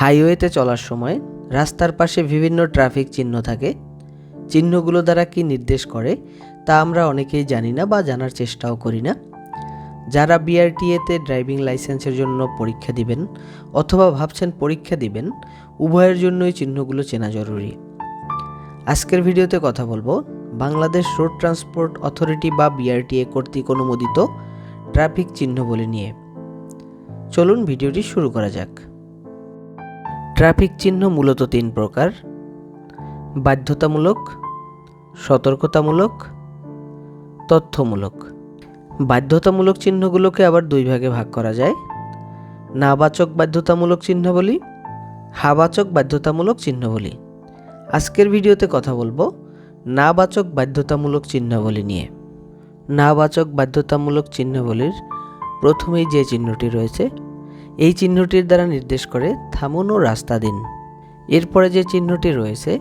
হাইওয়েতে চলার সময় রাস্তার পাশে বিভিন্ন ট্রাফিক চিহ্ন থাকে। চিহ্নগুলো দ্বারা কি নির্দেশ করে, তা আমরা অনেকেই জানি না বা জানার চেষ্টাও করি না। যারা বিআরটিএতে ড্রাইভিং লাইসেন্সের জন্য পরীক্ষা দিবেন অথবা ভাবছেন পরীক্ষা দিবেন, উভয়ের জন্যই চিহ্নগুলো চেনা জরুরি। আজকের ভিডিওতে কথা বলব, বাংলাদেশ রোড ট্রান্সপোর্ট অথরিটি বা বিআরটিএ কর্তৃক অনুমোদিত ট্রাফিক চিহ্ন বলে নিয়ে। চলুন ভিডিওটি শুরু করা যাক। ট্রাফিক চিহ্ন মূলত তিন প্রকার। বাধ্যতামূলক, সতর্কতামূলক, তথ্যমূলক। বাধ্যতামূলক চিহ্নগুলোকে আবার দুই ভাগে ভাগ করা যায়। নাবাচক বাধ্যতামূলক চিহ্ন বলি, হাবাচক বাধ্যতামূলক চিহ্ন বলি। আজকের ভিডিওতে কথা বলব নাবাচক বাধ্যতামূলক চিহ্নাবলী নিয়ে। নাবাচক বাধ্যতামূলক চিহ্নাবলীর প্রথমেই যে চিহ্নটি রয়েছে এই চিহ্নটির দ্বারা নির্দেশ করে থামুন ও রাস্তা দিন। এরপরে যে চিহ্নটি রয়েছে,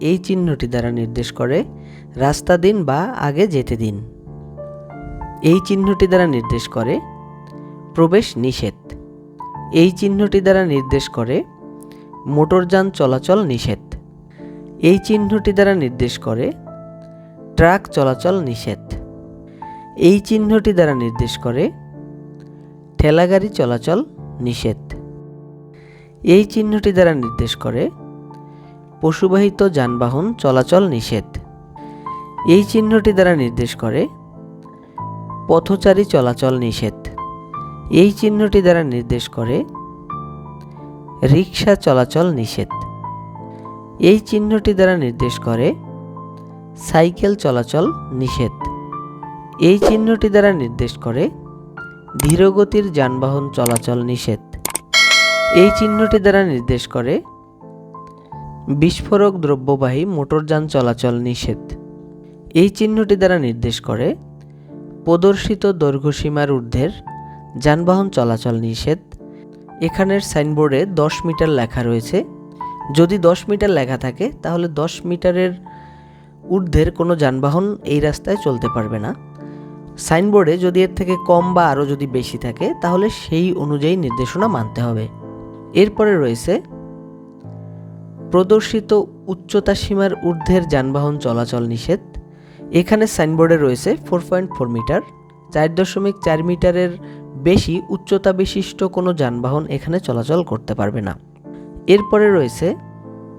এই চিহ্নটি দ্বারা নির্দেশ করে রাস্তা দিন বা আগে যেতে দিন। এই চিহ্নটি দ্বারা নির্দেশ করে প্রবেশ নিষেধ। এই চিহ্নটি দ্বারা নির্দেশ করে মোটরযান চলাচল নিষেধ। এই চিহ্নটি দ্বারা নির্দেশ করে ট্রাক চলাচল নিষেধ। এই চিহ্নটি দ্বারা নির্দেশ করে ঠেলাগাড়ি চলাচল নিষেধ। এই চিহ্নটি দ্বারা নির্দেশ করে, পশুবাহিত যানবাহন চলাচল নিষেধ। এই চিহ্নটি দ্বারা নির্দেশ করে, পথচারী চলাচল নিষেধ। এই চিহ্নটি দ্বারা নির্দেশ করে রিক্সা চলাচল নিষেধ। এই চিহ্নটি দ্বারা নির্দেশ করে, সাইকেল চলাচল নিষেধ। এই চিহ্নটি দ্বারা নির্দেশ করে ধীরগতির যানবাহন চলাচল নিষেধ। এই চিহ্নটি দ্বারা নির্দেশ করে, বিস্ফোরক দ্রব্যবাহী মোটরযান চলাচল নিষেধ। এই চিহ্নটি দ্বারা নির্দেশ করে, প্রদর্শিত দৈর্ঘ্যসীমার ঊর্ধ্বের যানবাহন চলাচল নিষেধ। এখানের সাইনবোর্ডে দশ মিটার লেখা রয়েছে। যদি দশ মিটার লেখা থাকে, তাহলে দশ মিটারের ঊর্ধ্বের কোনো যানবাহন এই রাস্তায় চলতে পারবে না। সাইনবোর্ডে যদি এর থেকে কম বা আরও যদি বেশি থাকে, তাহলে সেই অনুযায়ী নির্দেশনা মানতে হবে। এরপরে রয়েছে, প্রদর্শিত উচ্চতা সীমার ঊর্ধ্বের যানবাহন চলাচল নিষেধ। এখানে সাইনবোর্ডে রয়েছে ফোর পয়েন্ট ফোর মিটার চার দশমিক চার মিটারের বেশি উচ্চতা বিশিষ্ট কোনো যানবাহন এখানে চলাচল করতে পারবে না। এরপরে রয়েছে,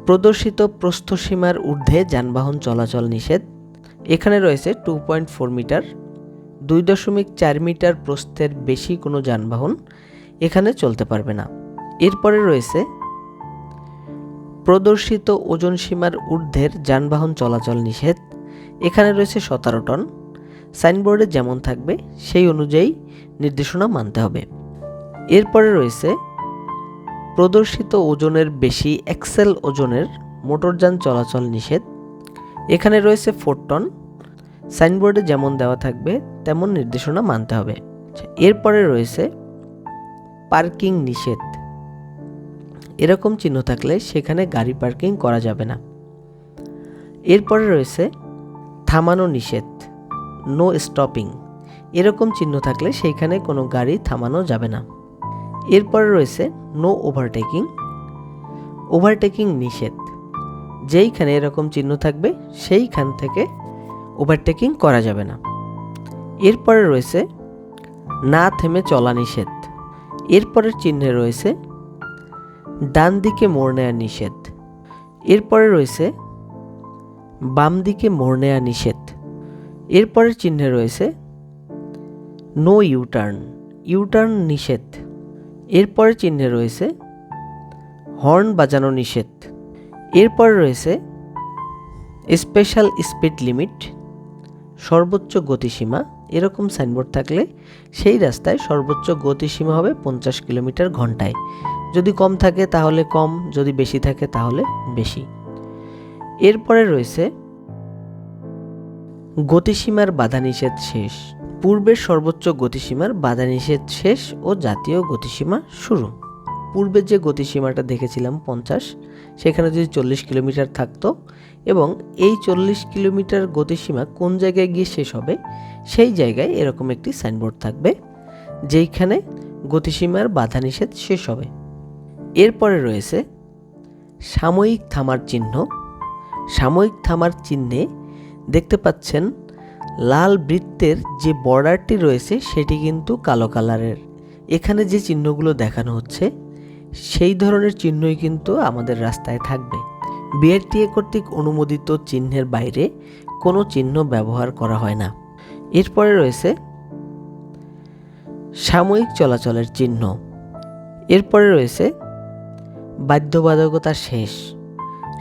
প্রদর্শিত প্রস্থসীমার ঊর্ধ্বে যানবাহন চলাচল নিষেধ। এখানে রয়েছে টু পয়েন্ট ফোর মিটার দুই দশমিক চার মিটার প্রস্থের বেশি কোনো যানবাহন এখানে চলতে পারবে না। এরপরে রয়েছে প্রদর্শিত ওজন সীমার ঊর্ধ্বের যানবাহন চলাচল নিষেধ। এখানে রয়েছে সতেরো টন। সাইনবোর্ডে যেমন থাকবে, সেই অনুযায়ী নির্দেশনা মানতে হবে। এরপরে রয়েছে প্রদর্শিত ওজনের বেশি এক্সেল ওজনের মোটরযান চলাচল নিষেধ। এখানে রয়েছে ফোর টন। সাইনবোর্ডে যেমন দেওয়া থাকবে তেমন নির্দেশনা মানতে হবে। এরপরে রয়েছে পার্কিং নিষেধ। এরকম চিহ্ন থাকলে সেখানে গাড়ি পার্কিং করা যাবে না। এরপরে রয়েছে থামানো নিষেধ, নো স্টপিং। এরকম চিহ্ন থাকলে সেইখানে কোনো গাড়ি থামানো যাবে না। এরপরে রয়েছে নো ওভারটেকিং ওভারটেকিং নিষেধ। যেইখানে এরকম চিহ্ন থাকবে, সেইখান থেকে ওভারটেকিং করা যাবে না। এরপরে রয়েছে, না থেমে চলা নিষেধ। এরপরের চিহ্নে রয়েছে, ডান দিকে মোড় নেওয়া নিষেধ। এরপরে রয়েছে, বাম দিকে মোড় নেওয়া নিষেধ। এরপরের চিহ্নে রয়েছে, নো ইউটার্ন। ইউটার্ন নিষেধ। এরপরের চিহ্নে রয়েছে, হর্ন বাজানো নিষেধ। এরপরে রয়েছে, স্পেশাল স্পিড লিমিট। সর্বোচ্চ গতিসীমা। এরকম সাইনবোর্ড থাকলে সেই রাস্তায় সর্বোচ্চ গতিসীমা হবে পঞ্চাশ কিলোমিটার ঘন্টায়। যদি কম থাকে তাহলে কম, যদি বেশি থাকে তাহলে বেশি। এরপরে রয়েছে, গতিসীমার বাধা নিষেধ শেষ। পূর্বের সর্বোচ্চ গতিসীমার বাধা নিষেধ শেষ ও জাতীয় গতিসীমা শুরু। পূর্বে যে গতিসীমাটা দেখেছিলাম পঞ্চাশ, সেখানে যদি চল্লিশ কিলোমিটার থাকতো এবং এই চল্লিশ কিলোমিটার গতিসীমা কোন জায়গায় গিয়ে শেষ হবে, সেই জায়গায় এরকম একটি সাইনবোর্ড থাকবে, যেইখানে গতিসীমার বাধা নিষেধ শেষ হবে। এরপরে রয়েছে সাময়িক থামার চিহ্ন। সাময়িক থামার চিহ্নে দেখতে পাচ্ছেন লাল বৃত্তের যে বর্ডারটি রয়েছে, সেটি কিন্তু কালো কালারের। এখানে যে চিহ্নগুলো দেখানো হচ্ছে, সেই ধরনের চিহ্নই কিন্তু আমাদের রাস্তায় থাকবে। বিআরটিএ কর্তৃক অনুমোদিত চিহ্নের বাইরে কোনো চিহ্ন ব্যবহার করা হয় না। এরপরে রয়েছে সাময়িক চলাচলের চিহ্ন। এরপরে রয়েছে বাধ্যবাধকতা শেষ।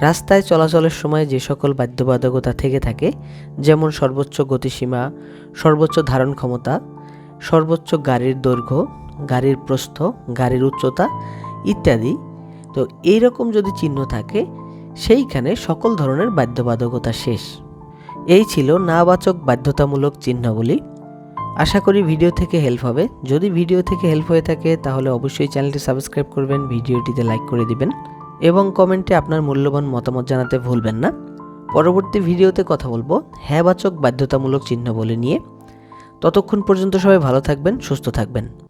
রাস্তায় চলাচলের সময় যে সকল বাধ্যবাধকতা থেকে থাকে, যেমন সর্বোচ্চ গতিসীমা, সর্বোচ্চ ধারণ ক্ষমতা, সর্বোচ্চ গাড়ির দৈর্ঘ্য, গাড়ির প্রস্থ, গাড়ির উচ্চতা ইত্যাদি। তো এই রকম যদি চিহ্ন থাকে সেইখানে সকল ধরনের বাধ্যবাধকতা শেষ। এই ছিল নাবাচক বাধ্যতামূলক চিহ্নগুলি আশা করি ভিডিও থেকে হেল্প হবে। যদি ভিডিও থেকে হেল্প হয়ে থাকে, তাহলে অবশ্যই চ্যানেলটি সাবস্ক্রাইব করবেন, ভিডিওটিতে লাইক করে দিবেন এবং কমেন্টে আপনার মূল্যবান মতামত জানাতে ভুলবেন না। পরবর্তী ভিডিওতে কথা বলব হ্যাঁবাচক বাধ্যতামূলক চিহ্ন বলে নিয়ে। ততক্ষণ পর্যন্ত সবাই ভালো থাকবেন, সুস্থ থাকবেন।